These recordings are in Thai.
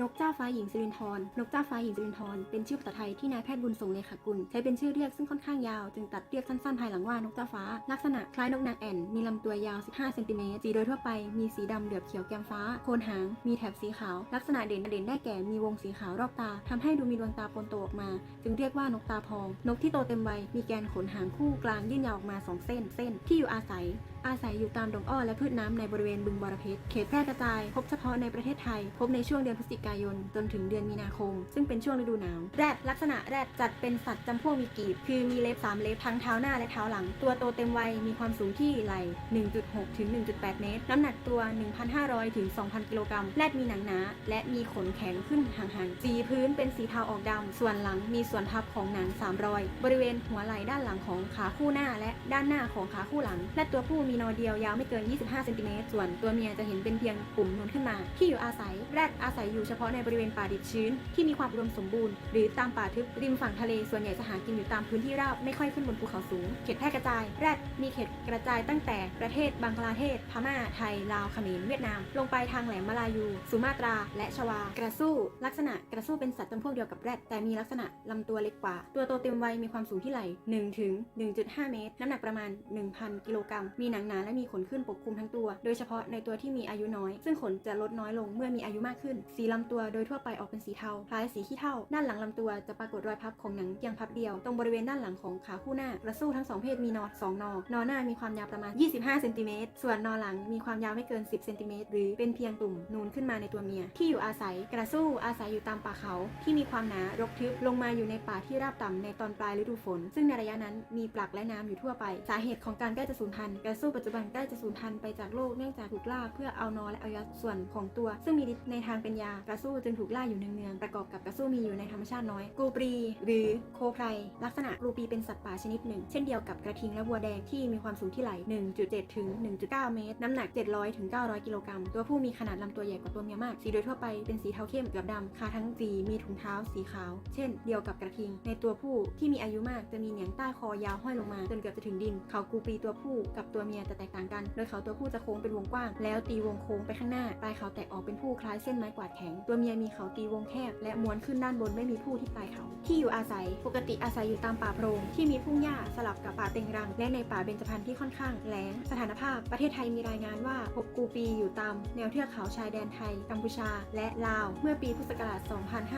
นกเจ้าฟ้าหญิงสิรินทรนกเจ้าฟ้าหญิงสิรินทรเป็นชื่อภาษาไทยที่นายแพทย์บุญทรงเลขากุลใช้เป็นชื่อเรียกซึ่งค่อนข้างยาวจึงตัดเรียกสั้นๆภายหลังว่านกเจ้าฟ้า ลักษณะคล้ายนกนางแอ่น มีลำตัวยาว 15 เซนติเมตรสีโดยทั่วไปมีสีดำเหลือบเขียวแก้มฟ้า โคนหาง มีแถบสีขาว ลักษณะเด่นเด่นได้แก่มีวงสีขาวรอบตาทำให้ดูมีดวงตาปนโตออกมา จึงเรียกว่านกตาพอง นกที่โตเต็มวัยมีแกนขนหางคู่กลางยื่นยาวออกมาสองเส้น เส้นที่อยู่อาศัย อาศัยอยู่ตามดงอ้อและพืชน้ำในบริเวณบึงบรเพชรเขตแพร่กระจาย พบเฉพาะในประเทศไทย พบในช่วงเดือนพฤศจิกายน จนถึงเดือนมีนาคม ซึ่งเป็นช่วงฤดูหนาว แรดลักษณะแรดจัดเป็นสัตว์จำพวกมีกีบ คือมีเล็บสามเล็บทั้งเท้าหน้าและเท้าหลัง ตัวโตเต็มวัย มีความสูงที่ไหล่1.6 ถึง 1.8 เมตร น้ำหนักตัว 1,500 ถึง 2,000 กิโลกรัม แรดมีหนังหนา และมีขนแข็งขึ้นห่างๆ สีพื้นเป็นสีเทาออกดำ ส่วนหลังมีส่วนทับของหนัง3รอย บริเวณหัวไหล่ด้านหลังของขาคู่หน้าและด้านหน้าของขาคู่หลัง และตัวผู้มีนอเดียวยาวไม่เกิน 25เซนติเมตรส่วนตัวเมียจะเห็นเป็นเพียงปุ่มนูนขึ้นมา ที่อยู่อาศัยแรดอาศัยอยู่เฉพาะในบริเวณป่าดิบชื้น ที่มีความอุดมสมบูรณ์ หรือตามป่าทึบริมฝั่งทะเลส่วนใหญ่จะหากินอยู่ตามพื้นที่ราบไม่ค่อยขึ้นบนภูเขาสูง เขตแพร่กระจายแรดมีเขตกระจายตั้งแต่ประเทศบังคลาเทศ พม่า ไทย ลาว เขมร เวียดนาม ลงไปทางแหลมมาลายู สุมาตรา และชวา กระสู้ ลักษณะกระสู้เป็นสัตว์จำพวกเดียวกับแรด แต่มีลักษณะลำตัวเล็กกว่า ตัวโตเต็มวัยมีความสูงที่ไหล่1ถึง1.5 เมตร น้ำหนักประมาณ 1,000 กิโลกรัม มีหนังนาและมีขนขึ้นปกคลุมทั้งตัว โดยเฉพาะในตัวที่มีอายุน้อย ซึ่งขนจะลดน้อยลงเมื่อมีอายุมากขึ้น สีลำตัวโดยทั่วไปออกเป็นสีเทาคล้ายสีขี้เถ้าด้านหลังลำตัวจะปรากฏรอยพับของหนังเพียงพับเดียว ตรงบริเวณด้านหลังของขาคู่หน้ากระสู้ทั้งสองเพศมีนอสองนอนอหน้ามีความยาวประมาณ 25เซนติเมตรส่วนนอหลังมีความยาวไม่เกิน 10เซนติเมตรหรือเป็นเพียงตุ่มนูนขึ้นมาในตัวเมีย ที่อยู่อาศัยกระสู้อาศัยอยู่ตามป่าเขาที่มีความหนารกทึบลงมาอยู่ในป่าที่ราบต่ำในตอนปลายฤดูฝน ซึ่งในระยะนั้นมีปลักและน้ำอยู่ทั่วไป สาเหตุของการใกล้จะสูญพันธุ์กระสู้ปัจจุบันใกล้จะสูญพันธุ์ไปจากโลกเนื่องจากถูกล่าเพื่อเอานอและอวัยวะส่วนของตัว ซึ่งมีฤทธิ์ในทางเป็นยากระสู้จึงถูกล่าอยู่เนืองๆประกอบกับกระสู้มีอยู่ในธรรมชาติน้อยกูปรี หรือโคไพรลักษณะกูปรีเป็นสัตว์ป่าชนิดหนึ่ง เช่นเดียวกับกระทิงและวัวแดงที่มีความสูงที่ไหล่1.7 ถึง 1.9 เมตร น้ำหนัก 700 ถึง 900 กิโลกรัม ตัวผู้มีขนาดลำตัวใหญ่กว่าตัวเมียมาก สีโดยทั่วไปเป็นสีเทาเข้มเกือบดำขาทั้งสีมีถุงเท้าสีขาว เช่น เดียวกับกระทิง ในตัวผู้ที่มีอายุมากจะมีเหนียงใต้คอยาวห้อยลงมาจนเกือบจะถึงดิน เขากูปรีตัวผู้กับตัวเมียจะแตกต่างกัน โดยเขาตัวผู้จะโค้งเป็นวงกว้าง แล้วตีวงโค้งไปข้างหน้า ปลายเขาแตกออกเป็นผู้คล้ายเส้นไม้กวาดแข็ง ตัวเมียมีเขาตีวงแคบ และม้วนขึ้นด้านบนไม่มีผู้ที่ปลายเขา ที่อยู่อาศัย ปกติอาศัยอยู่ตามป่าโพรง ที่มีทุ่งหญ้าสลับกับป่าเต็งรัง และในป่าเบญจพรรณที่ค่อนข้างแล้ง สถานภาพ ประเทศไทยมีรายงานว่าพบกูปีอยู่ตามแนวเทือกเขาชายแดนไทย กัมพูชา และลาว เมื่อปีพุทธศักราช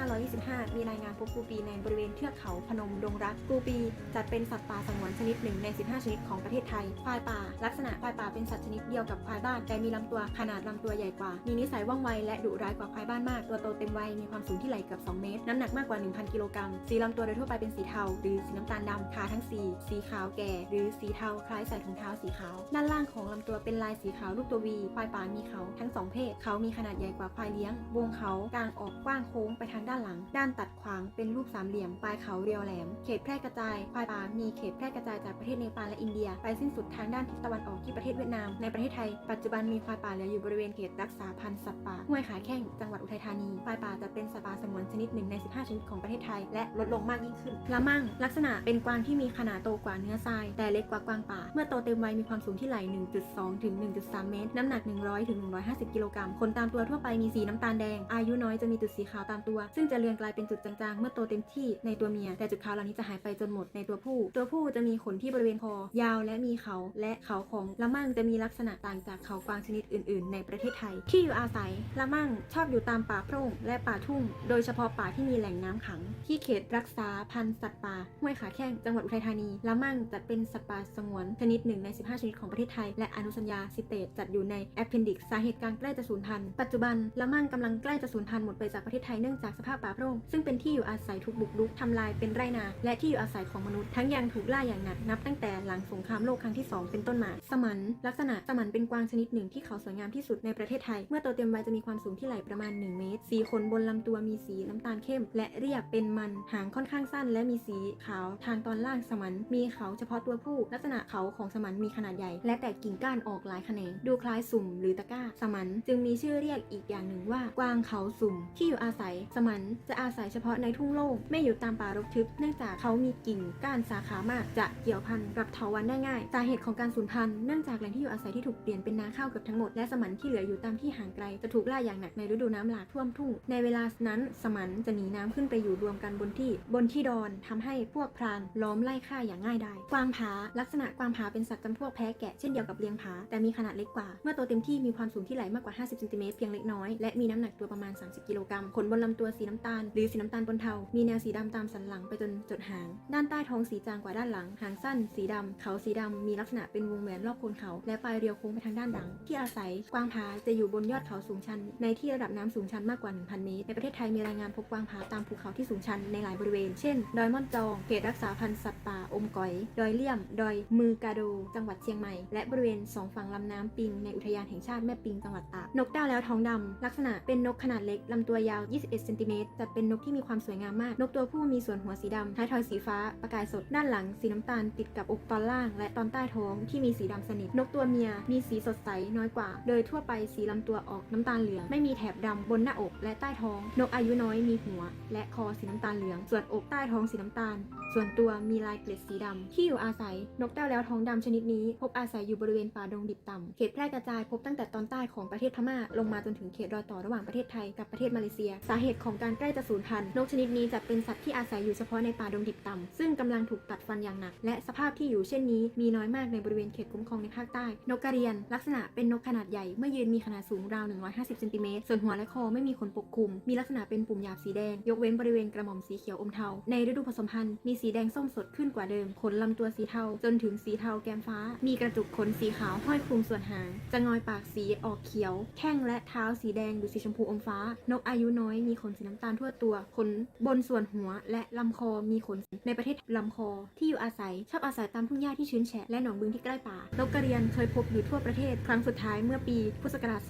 2525 มีรายงานพบกูปีในบริเวณเทือกเขาพนมดงรัก กูปีจัดเป็นสัตว์ป่าสงวนชนิดหนึ่งใน 15 ชนิดของประเทศไทยควายป่าลักษณะควายป่าเป็นสัตว์ชนิดเดียวกับควายบ้านแต่มีลำตัวขนาดลำตัวใหญ่กว่า มีนิสัยว่องไวและดุร้ายกว่าควายบ้านมาก ตัวโตเต็มวัยมีความสูงที่ไหล่เกือบ 2 เมตร น้ำหนักมากกว่า 1,000 กิโลกรัม สีลำตัวโดยทั่วไปเป็นสีเทา หรือสีน้ำตาลดำขาทั้งสีสีขาวแก่ หรือสีเทาคล้ายใส่ถุงเท้าสีขาว ด้านล่างของลำตัวเป็นลายสีขาวรูปตัววีควายป่ามีเขาทั้งสองเพศเขามีขนาดใหญ่กว่าควายเลี้ยง วงเขากลางออกกว้างโค้งไปทางด้านหลัง ด้านตัดขวางเป็นรูปสามเหลี่ยมปลายเขาเรียวแหลม เขตแพร่กระจายควายป่ามีเขตแพร่กระจายจากประเทศเนปาลและอินเดีย ไปสิ้นสุดทางด้านทิศตะวันออกที่ประเทศเวียดนาม ในประเทศไทย ปัจจุบันมีควายป่าเหลืออยู่บริเวณเขตรักษาพันธุ์สัตว์ป่าห้วยขาแข้งจังหวัดอุทัยธานี ควายป่าจะเป็นสัตว์ป่าสงวนชนิดหนึ่งใน 15 ชนิดของประเทศไทย และลดลงมากยิ่งขึ้นละมั่งลักษณะเป็นกวางที่มีขนาดโตกว่าเนื้อทราย แต่เล็กกว่ากวางป่า เมื่อโตเต็มวัยมีความสูงที่ไหล่ 1.2 ถึง 1.3 เมตร น้ำหนัก 100 ถึง 150 กิโลกรัมขนตามตัวทั่วไปมีสีน้ำตาลแดง อายุน้อยจะมีจุดสีขาวตามตัว ซึ่งจะเลือนกลายเป็นจุดจางๆ เมื่อโตเต็มที่ในตัวเมีย แต่จุดขาวเหล่านี้จะหายไปจนหมดในตัวผู้ ตัวผู้จะมีขนที่บริเวณคอยาวและมีเขาและเขาของละมั่งจะมีลักษณะต่างจากเขากวางชนิดอื่น ๆ ในประเทศไทย ที่อยู่อาศัยละมั่งชอบอยู่ตามป่าโพร่งและป่าทุ่ง โดยเฉพาะป่าที่มีแหล่งน้ำขัง ที่เขตรักษาพันธุ์สัตว์ป่าห้วยขาแข้งจังหวัดอุทัยธานีละมั่งจัดเป็นสัตว์ป่าสงวนชนิดหนึ่งใน 15 ชนิดของประเทศไทย และอนุสัญญาสิเตตจัดอยู่ในแอปเพนดิกสาเหตุการใกล้จะสูญพันธุ์ปัจจุบันละมั่งกำลังใกล้จะสูญพันธุ์หมดไปจากประเทศไทยเนื่องจากสภาพป่าโพร่งซึ่งเป็นที่อยู่อาศัยถูกบุกรุกทำลายเป็นไร่นาและที่อยู่อาศัยของมนุษย์ทั้งยังถูกล่าอย่างหนักนับตั้งแต่หลังสงครามโลกครั้งที่ 2 เป็นต้นมาสมันลักษณะสมันเป็นกวางชนิดหนึ่งที่เขาสวยงามที่สุดในประเทศไทย เมื่อโตเต็มวัยจะมีความสูงที่ไหล่ประมาณ 1 เมตร สีขนบนลำตัวมีสีน้ำตาลเข้ม และเรียบเป็นมัน หางค่อนข้างสั้น และมีสีขาว ทางตอนล่างสมันมีเขาเฉพาะตัวผู้ ลักษณะเขาของสมันมีขนาดใหญ่ และแตกกิ่งก้านออกหลายแขนง ดูคล้ายสุ่มหรือตะก้า สมันจึงมีชื่อเรียกอีกอย่างหนึ่งว่ากวางเขาสุ่ม ที่อยู่อาศัย สมันจะอาศัยเฉพาะในทุ่งโล่งไม่อยู่ตามป่ารกทึบ เนื่องจากเขามีกิ่งก้านสาขามาก จะเกี่ยวพันกับเถาวัลย์ได้ง่าย สาเหตุของการสูญพันธุ์นเนื่องจากแหล่งที่อยู่อาศัยที่ถูกเปลี่ยนเป็นนาข้าวเกือบทั้งหมด และสมันที่เหลืออยู่ตามที่ห่างไกล จะถูกล่าอย่างหนักในฤดูน้ำหลากท่วมทุ่ง ในเวลานั้นสมันจะหนีน้ำขึ้นไปอยู่รวมกันบนที่ บนที่ดอนทำให้พวกพรานล้อมไล่ฆ่าอย่างง่ายดายกวางผาลักษณะกวางผาเป็นสัตว์จำพวกแพะแกะเช่นเดียวกับเลียงผาแต่มีขนาดเล็กกว่า เมื่อโตเต็มที่มีความสูงที่ไหลมากกว่า 50เซนติเมตรเพียงเล็กน้อยและมีน้ำหนักตัวประมาณ 30 กิโลกรัมขนบนลำตัวสีน้ำตาล หรือสีน้ำตาลปนเทา มีแนวสีดำตามสันหลังไปจนจดหาง ด้านใต้ท้องสีจางกว่าด้านหลัง หางสั้น สีดำเขาสีดำมีลักษณะเป็นวงแหวนรอบโคนเขา และปลายเรียวโค้งไปทางด้านหลัง ที่อาศัยกวางผาจะอยู่บนยอดเขาสูงชัน ในที่ระดับน้ำสูงชันมากกว่า 1,000 เมตร ในประเทศไทยมีรายงานพบกวางผาตามภูเขาที่สูงชันในหลายบริเวณ เช่น ดอยม่อนจอง เขตรักษาพันธุ์สัตว์ป่าอมก๋อย ดอยเลี่ยม ดอยมือกาโด จังหวัดเชียงใหม่ และบริเวณสองฝั่งลำน้ำปิง ในอุทยานแห่งชาติแม่ปิงจังหวัดตาก นกดาวแล้วท้องดำลักษณะเป็นนกขนาดเล็กลำตัวยาว 21 เซนติเมตรจัดเป็นนกที่มีความสวยงามมาก นกตัวผู้มีส่วนหัวสีดำท้ายทอยสีฟ้า ประกายสด ด้านหลังสีน้ำตาลติดกับอกตอนล่าง และตอนใต้ท้องที่มีสีดำสนิท นกตัวเมียมีสีสดใสน้อยกว่า โดยทั่วไปสีลำตัวออกน้ำตาลเหลือง ไม่มีแถบดำบนหน้าอกและใต้ท้อง นกอายุน้อยมีหัว และคอสีน้ำตาลเหลือง ส่วนอกใต้ท้องสีน้ำตาล ส่วนตัวมีลายเกล็ดสีดำที่อยู่อาศัย นกแต้วแล้วท้องดำชนิดนี้ พบอาศัยอยู่บริเวณป่าดงดิบต่ำเขตแพร่กระจายพบตั้งแต่ตอนใต้ของประเทศพม่าลงมาจนถึงเขตรอยต่อระหว่างประเทศไทยกับประเทศมาเลเซีย สาเหตุของการใกล้จะสูญพันธุ์นกชนิดนี้จะเป็นสัตว์ที่อาศัยอยู่เฉพาะในป่าดงดิบต่ำซึ่งกำลังถูกตัดฟันอย่างหนัก และสภาพที่อยู่เช่นนี้มีน้อยมากในบริเวณเขตคุ้มครองในภาคใต้ นกกระเรียน ลักษณะเป็นนกขนาดใหญ่ เมื่อยืนมีขนาดสูงราว 150เซนติเมตร ส่วนหัวและคอไม่มีขนปกคลุม มีลักษณะเป็นปุ่มหยาบสีแดง ยกเว้นบริเวณกระหม่อมสีเขียวอมเทา ในฤดูผสมพันธุ์ มีสีแดงส้มสดขึ้นกว่าเดิม ขนลำตัวสีเทา จนถึงสีเทาแกมฟ้า มีกระจุกขนสีขาวห้อยคลุมส่วนหาง จะงอยปากสีออกเขียว แข้งและเท้าสีแดงหรือสีชมพูอมฟ้า นกอายุน้อย มีขนสีน้ำตาลทั่วตัว ขนบนส่วนหัวและลำคอมีขน ในประเทศลำคอที่อยู่อาศัยชอบอาศัยตามทุ่งหญ้าที่ชื้นแฉะและหนองบึงที่ใกล้ป่านกกระเรียนเคยพบอยู่ทั่วประเทศครั้งสุดท้ายเมื่อปีพุทธศักราช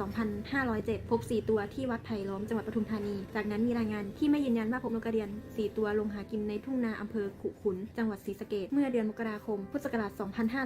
2507 พบ 4 ตัวที่วัดไผ่ล้อมจังหวัดปทุมธานี จากนั้นมีรายงานที่ไม่ยืนยันว่าพบนกกระเรียน 4 ตัวลงหากินในทุ่งนาอำเภอขุขุน จังหวัดศรีสะเกษเมื่อเดือนมกราคม พุทธศักราช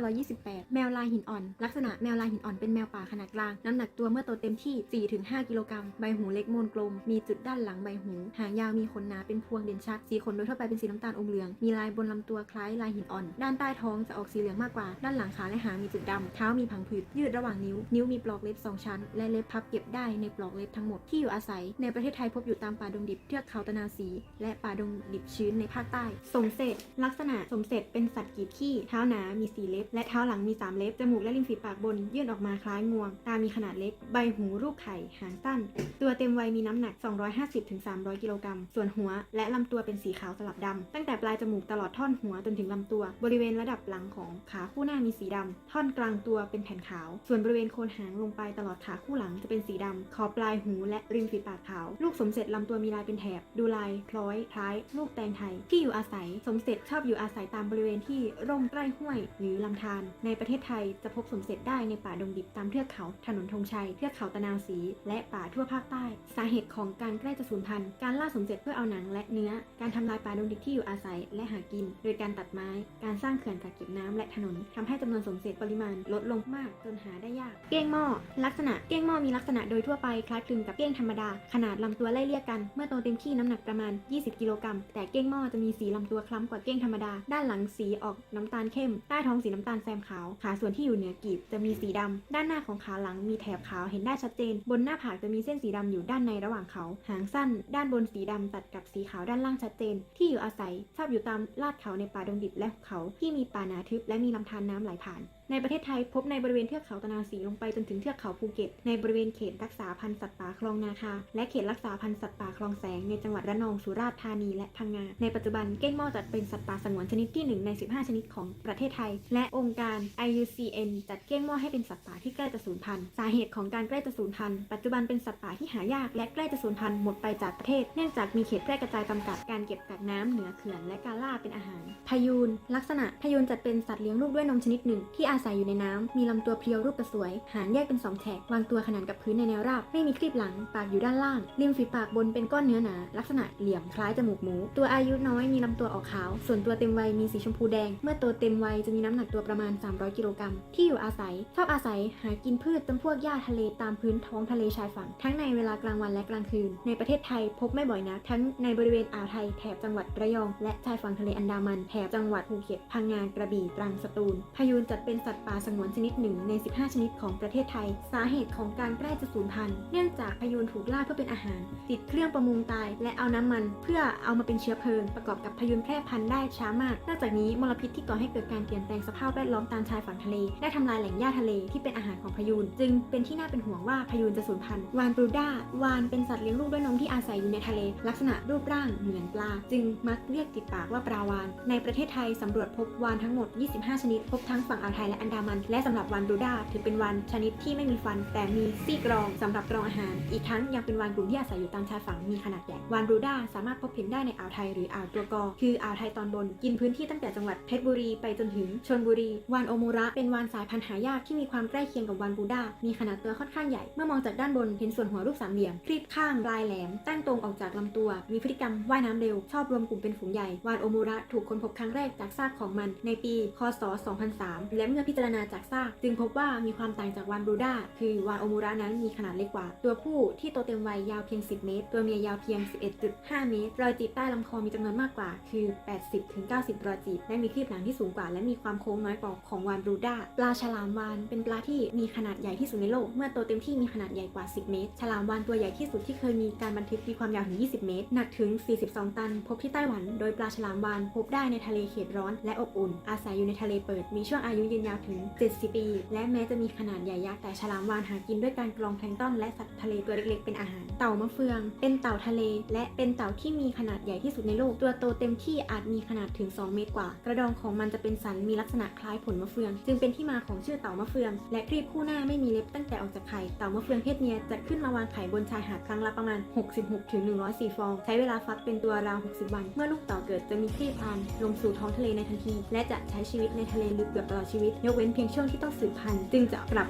2528 แมวลายหินอ่อน ลักษณะแมวลายหินอ่อนเป็นแมวป่าขนาดกลาง น้ำหนักตัวเมื่อโตเต็มที่ 4-5 กิโลกรัม ใบหูเล็กมนกลม มีจุดด้านหลังใบหู หางยาวมีขนหนาเป็นพวงเด่นชัด สีขนโดยทั่วไปเป็นสีน้ำตาลอมเหลือง มีลายบนลำตัวคล้ายลายหินอ่อน ด้านใต้ท้องจะออกสีเหลืองมากกว่า ด้านหลังขาและหางมีจุดดำเท้ามีผังผืดยืดระหว่างนิ้ว นิ้วมีปลอกเล็บสองชั้น และเล็บพับเก็บได้ในปลอกเล็บทั้งหมดที่อยู่อาศัย ในประเทศไทยพบอยู่ตามป่าดงดิบเทือกเขาตะนาวศรีและป่าดงดิบชื้นในภาคใต้สมเสร็จลักษณะสมเสร็จเป็นสัตว์กีบขี้เท้าหนามีสีเล็บ และเท้าหลังมีสามเล็บจมูกและริมฝีปากบนยื่นออกมาคล้ายงวง ตามีขนาดเล็ก ใบหูรูปไข่หางสั้น ตัวเต็มวัยมีน้ำหนัก 250-300 กิโลกรัมส่วนหัว และลำตัวเป็นสีขาวสลับดำตั้งแต่ปลายจมูกตลอดท่อนหัวจนถึงลำตัว บริเวณระดับหลังของขาคู่หน้ามีสีดำท่อนกลางตัวเป็นแผ่นขาว ส่วนบริเวณโคนหางลงไปตลอดขาคู่หลังจะเป็นสีดำขอบปลายหูและริมฝีปากขาว ลูกสมเสร็จลำตัวมีลายเป็นแถบ ดูลายคล้อยคล้ายลูกแตงไทย ที่อยู่อาศัย สมเสร็จชอบอยู่อาศัยตามบริเวณที่ร่มใกล้ห้วยหรือลำธาร ในประเทศไทยจะพบสมเสร็จได้ในป่าดงดิบตามเทือกเขา ถนนธงชัย เทือกเขาตะนาวศรีและป่าทั่วภาคใต้ สาเหตุของการใกล้จะสูญพันธุ์ การล่าสมเสร็จเพื่อเอาหนังและเนื้อ การทำลายป่าดงดิบที่อยู่อาศัยและหากิน โดยการตัดไม้ การสร้างเขื่อนกักเก็บน้ำและถนนทำให้จำนวนสมเสร็จปริมาณลดลงมากจนหาได้ยาก เก้งหม้อลักษณะเก้งหม้อมีลักษณะโดยทั่วไปคล้ายคลึงกับเก้งธรรมดา ขนาดลำตัวไล่เลี่ยกัน เมื่อโตเต็มที่น้ำหนักประมาณ 20 กิโลกรัม แต่เก้งหม้อจะมีสีลำตัวคล้ำกว่าเก้งธรรมดา ด้านหลังสีออกน้ำตาลเข้ม ใต้ท้องสีน้ำตาลแซมขาว ขาส่วนที่อยู่เหนือกีบจะมีสีดำ ด้านหน้าของขาหลังมีแถบขาวเห็นได้ชัดเจน บนหน้าผากจะมีเส้นสีดำอยู่ด้านในระหว่างเขา หางสั้น ด้านบนสีดำตัดกับสีขาวด้านล่างชัดเจน ที่อยู่อาศัยชอบอยู่ตามลาดเขาในป่าดงดิบและหุบเขาที่มีป่าหนาทึบและมีลำธารน้ำไหลผ่าน ในประเทศไทยพบในบริเวณเทือกเขาตะนาวศรีลงไปจนถึงเทือกเขาภูเก็ต ในบริเวณเขตรักษาพันธุ์สัตว์ป่าคลองนาคา และเขตรักษาพันธุ์สัตว์ป่าคลองแสงในจังหวัดระนองสุราษฎร์ธานีและพังงา ในปัจจุบันเก้งหม้อจัดเป็นสัตว์ป่าสงวนชนิดที่ 1 ใน 15 ชนิดของประเทศไทย และองค์การ IUCN จัดเก้งหม้อให้เป็นสัตว์ป่าที่ใกล้จะสูญพันธุ์ สาเหตุของการใกล้จะสูญพันธุ์ปัจจุบันเป็นสัตว์ป่าที่หายากและใกล้จะสูญพันธุ์หมดไปจากประเทศ เนื่องจากมีเขตแพร่กระจายจำกัดการเก็บกักน้ำเหนือเขื่อนและการล่าเป็นอาหารพยูนลักษณะพยูนจัดเป็นสัตว์เลี้ยงลูกด้วยนมชนิดหนึ่งที่อาศัยอยู่ในน้ำมีลำตัวเพรียวรูปกระสวย หางแยกเป็นสองแฉก วางตัวขนานกับพื้นในแนวราบ ไม่มีครีบหลัง ปากอยู่ด้านล่าง ริมฝีปากบนเป็นก้อนเนื้อหนา ลักษณะเหลี่ยมคล้ายจมูกหมู ตัวอายุน้อยมีลำตัวออกขาว ส่วนตัวเต็มวัยมีสีชมพูแดง เมื่อโตเต็มวัยจะมีน้ำหนักตัวประมาณ 300 กิโลกรัม ที่อยู่อาศัย ชอบอาศัยหากินพืชจำพวกหญ้าทะเลตามพื้นท้องทะเลชายฝั่ง ทั้งในเวลากลางวันและกลางคืน ในประเทศไทยพบไม่บ่อยนัก ทั้งในบริเวณอ่าวไทยแถบจังหวัดระยอง และชายฝั่งทะเลอันดามันแถบจังหวัดภูเก็ต พังงากระบี่ตรังสตูล พยูนจัดเป็นสัสัตว์ป่าสงวนชนิดหนึ่งใน 15 ชนิดของประเทศไทย สาเหตุของการใกล้จะสูญพันธุ์เนื่องจากพยูนถูกล่าเพื่อเป็นอาหาร ติดเครื่องประมงตาย และเอาน้ำมัน เพื่อเอามาเป็นเชื้อเพลิง ประกอบกับพยูนแพร่พันธุ์ได้ช้ามาก นอกจากนี้มลพิษที่ก่อให้เกิดการเปลี่ยนแปลงสภาพแวดล้อมตามชายฝั่งทะเลได้ทำลายแหล่งหญ้าทะเลที่เป็นอาหารของพยูนจึงเป็นที่น่าเป็นห่วงว่าพยูนจะสูญพันธุ์วานบรูด้าวานเป็นสัตว์เลี้ยงลูกด้วยนมที่อาศัยอยู่ในทะเล ลักษณะรูปร่างเหมือนปลา จึงมักเรียกติดปากว่าปลาวาน ในประเทศไทยสำรวจพบวานทั้งหมด 25 ชนิด พบทั้งฝั่งอ่าวไทยและอันดามัน และสำหรับวานรูด้าถือเป็นวานชนิดที่ไม่มีฟัน แต่มีซี่กรองสำหรับกรองอาหาร อีกทั้งยังเป็นวานกลุ่มที่อาศัยอยู่ตามชายฝั่งมีขนาดใหญ่วานรูด้าสามารถพบเห็นได้ในอ่าวไทยหรืออ่าวตัวกอคืออ่าวไทยตอนบน กินพื้นที่ตั้งแต่จังหวัดเพชรบุรีไปจนถึงชลบุรีวานโอมูระเป็นวานสายพันธุ์หายากที่มีความใกล้เคียงกับวานบรูด้ามีขนาดตัวค่อนข้างใหญ่เมื่อมองจากด้านบนเห็นส่วนหัวรูปสามเหลี่ยมครีบข้างปลายแหลมตั้งตรงออกจากลำตัว มีพฤติกรรมว่ายน้ำเร็วชอบรวมกลุ่มเป็นฝูงใหญ่วานโอมูระถูกค้นพบครั้งแรกจากซากของมันในปี คศ 2003 และเมื่อพิจารณาจากซากจึงพบว่ามีความต่างจากวานบรูด้าคือวานโอมูระนั้นมีขนาดเล็กกว่า ตัวผู้ที่โตเต็มวัยยาวเพียง 10 เมตร ตัวเมียยาวเพียง 11.5 เมตร รอยจีบใต้ลำคอมีจำนวนมากกว่า คือ 80-90 รอยจีบ และมีครีบหนังที่สูงกว่า และมีความโค้งน้อยกว่าของวานบรูด้า ปลาฉลามวานเป็นปลาที่มีขนาดใหญ่ที่สุดในโลก เมื่อโตเต็มที่มีขนาดใหญ่กว่า 10 เมตร ฉลามวานตัวใหญ่ที่สุดที่เคยมีการบันทึกมีความยาวถึง 20 เมตร หนักถึง 42 ตัน พบที่ไต้หวัน โดยปลาฉลามวานพบได้ในทะเลเขตร้อนและอบอุ่น อาศัยอยู่ในทะเลเปิด มีช่วงอายุยืนยาวถึง 70 ปี และแม้จะมีขนาดใหญ่ยักษ์แต่ฉลามวานหากินด้วยการกรองแพลงต้นและสัตว์ทะเลตัวเล็กๆเป็นอาหาร เต่ามะเฟือง เป็นเต่าทะเล และเป็นเต่าที่มีขนาดใหญ่ที่สุดในโลก ตัวโตเต็มที่อาจมีขนาดถึง 2 เมตรกว่า กระดองของมันจะเป็นสันมีลักษณะคล้ายผลมะเฟือง จึงเป็นที่มาของชื่อเต่ามะเฟือง และครีบคู่หน้าไม่มีเล็บตั้งแต่ออกจากไข่ เต่ามะเฟืองเพศเมียจะขึ้นมาวางไข่บนชายหาดครั้งละประมาณ 66ถึง104 ฟอง ใช้เวลาฟักเป็นตัวราว 60 วัน เมื่อลูกเต่าเกิดจะมีครีบพานลงสู่ท้องทะเลในทันที และจะใช้ชีวิตในทะเลลึกเกือบตลอดชีวิตยกเว้นเพียงช่วงที่ต้องสืบพันธุ์จึงจะปรับ